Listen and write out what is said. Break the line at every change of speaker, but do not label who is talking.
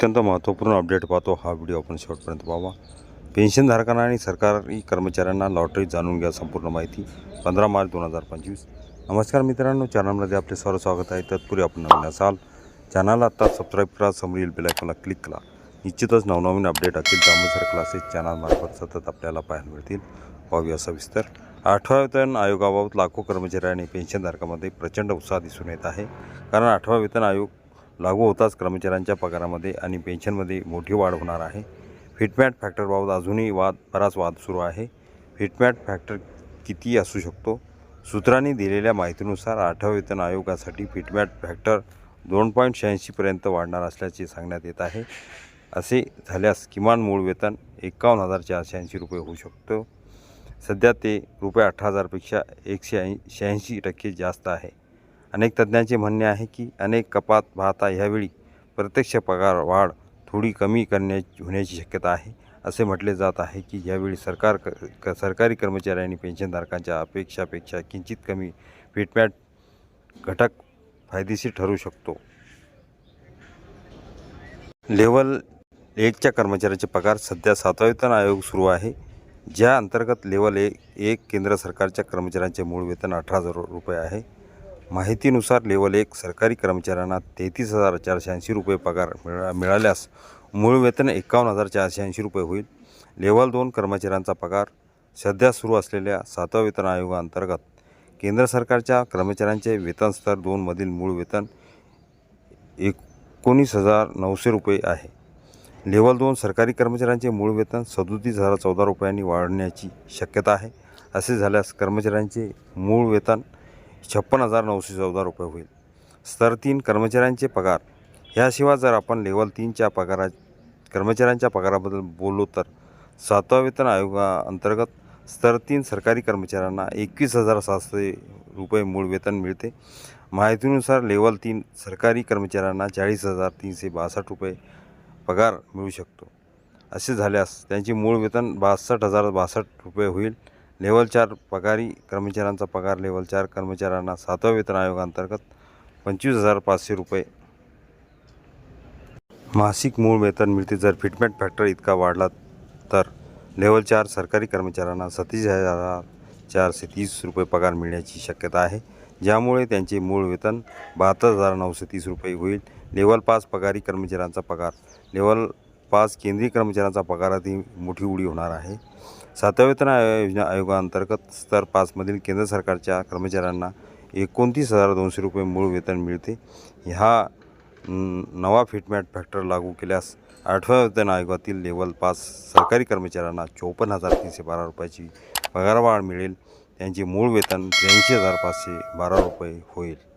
अत्यंत महत्त्वपूर्ण अपडेट पाहतो हा व्हिडिओ आपण शेवटपर्यंत पाहावा. पेन्शनधारकांना आणि सरकारी कर्मचाऱ्यांना लॉटरी जाणून घ्या संपूर्ण माहिती पंधरा मार्च दोन हजार पंचवीस. नमस्कार मित्रांनो चॅनलमध्ये आपले सर्व स्वागत आहे. तत्पूर्वी आपण नवीन असाल चॅनलला आत्ता सबस्क्राईब करा समोरील बेलायकॉनला क्लिक करा. निश्चितच नवनवीन अपडेट असतील दामोदर क्लासेस चॅनलमार्फत सतत आपल्याला पाहायला मिळतील. पाहूया सविस्तर. आठवा वेतन आयोगाबाबत लाखो कर्मचारी आणि पेन्शनधारकामध्ये प्रचंड उत्साह दिसून येत आहे. कारण आठवा वेतन आयोग लागू होताच कर्मचाऱ्यांच्या पगारामध्ये आणि पेन्शनमध्ये मोठी वाढ होणार आहे. फिटमॅट फॅक्टरबाबत अजूनही वाद बराच वाद सुरू आहे. फिटमॅट फॅक्टर किती असू शकतो? सूत्रांनी दिलेल्या माहितीनुसार आठव्या वेतन आयोगासाठी फिटमॅट फॅक्टर दोन पॉईंट शहाऐंशीपर्यंत वाढणार असल्याचे सांगण्यात येत आहे. असे झाल्यास किमान मूळ वेतन एकावन्न हजार चारशे ऐंशी रुपये होऊ शकतं. सध्या ते रुपये अठरा हजारपेक्षा एकशे ऐं शहाऐंशी टक्के जास्त आहे. अनेक तज्ज्ञांचे म्हणणे आहे की अनेक कपात पाहता ह्यावेळी प्रत्यक्ष पगार वाढ थोडी कमी करण्या होण्याची शक्यता आहे. असे म्हटले जात आहे की यावेळी सरकार क क- सरकारी कर्मचारी आणि पेन्शनधारकांच्या अपेक्षापेक्षा किंचित कमी फिटमॅट घटक फायदेशीर ठरू शकतो. लेवल एकच्या कर्मचाऱ्याचे पगार सध्या सातवा आयोग सुरू आहे ज्या अंतर्गत लेवल ए एक केंद्र सरकारच्या कर्मचाऱ्यांचे मूळ वेतन अठरा हजार रुपये आहे. माहितीनुसार लेवल एक सरकारी कर्मचाऱ्यांना तेहतीस हजार चारशे ऐंशी रुपये पगार मिळा मिळाल्यास मूळ वेतन एकावन्न हजार चारशे ऐंशी रुपये होईल. लेवल दोन कर्मचाऱ्यांचा पगार सध्या सुरू असलेल्या सातव्या वेतन आयोगाअंतर्गत केंद्र सरकारच्या कर्मचाऱ्यांचे वेतन स्तर दोनमधील मूळ वेतन एकोणीस हजार नऊशे रुपये आहे. लेवल दोन सरकारी कर्मचाऱ्यांचे मूळ वेतन सदोतीस हजार चौदा रुपयांनी वाढण्याची शक्यता आहे. असे झाल्यास कर्मचाऱ्यांचे मूळ वेतन छप्पन हजार नऊशे चौदा रुपये होईल. स्तर तीन कर्मचाऱ्यांचे पगार. ह्याशिवाय जर आपण लेवल तीनच्या पगारा कर्मचाऱ्यांच्या पगाराबद्दल बोललो तर सातवा वेतन आयोगाअंतर्गत स्तर तीन सरकारी कर्मचाऱ्यांना एकवीस हजार सातशे रुपये मूळ वेतन मिळते. माहितीनुसार लेवल तीन सरकारी कर्मचाऱ्यांना चाळीस हजार तीनशे बासष्ट रुपये पगार मिळू शकतो. असे झाल्यास त्यांचे मूळ वेतन बासष्ट हजार बासष्ट रुपये होईल. लेवल चार पगारी कर्मचाऱ्यांचा पगार लेवल चार कर्मचाऱ्यांना सातव्या वेतन आयोगाअंतर्गत पंचवीस हजार पाचशे रुपये. मासिक मूळ वेतन मिळते जर फिटमेंट फॅक्टर इतका वाढला तर लेवल चार सरकारी कर्मचाऱ्यांना सतीस हजार चारशे तीस रुपये पगार मिळण्याची शक्यता आहे. ज्यामुळे त्यांचे मूळ वेतन बहात्तर हजार नऊशे तीस रुपये होईल. लेवल पाच पगारी कर्मचाऱ्यांचा पगार लेवल पाच केंद्रीय कर्मचाऱ्यांचा पगारातही मोठी उडी होणार आहे. सातव्या वेतन आयो- योजना आयोगाअंतर्गत स्तर पाचमधील केंद्र सरकारच्या कर्मचाऱ्यांना एकोणतीस हजार दोनशे रुपये मूळ वेतन मिळते. ह्या नवा फिटमॅट फॅक्टर लागू केल्यास आठव्या वेतन आयोगातील लेवल पाच सरकारी कर्मचाऱ्यांना चोपन्न हजार तीनशे बारा रुपयाची पगारवाढ मिळेल. त्यांचे मूळ वेतन त्र्याऐंशी हजार पाचशे बारा रुपये होईल.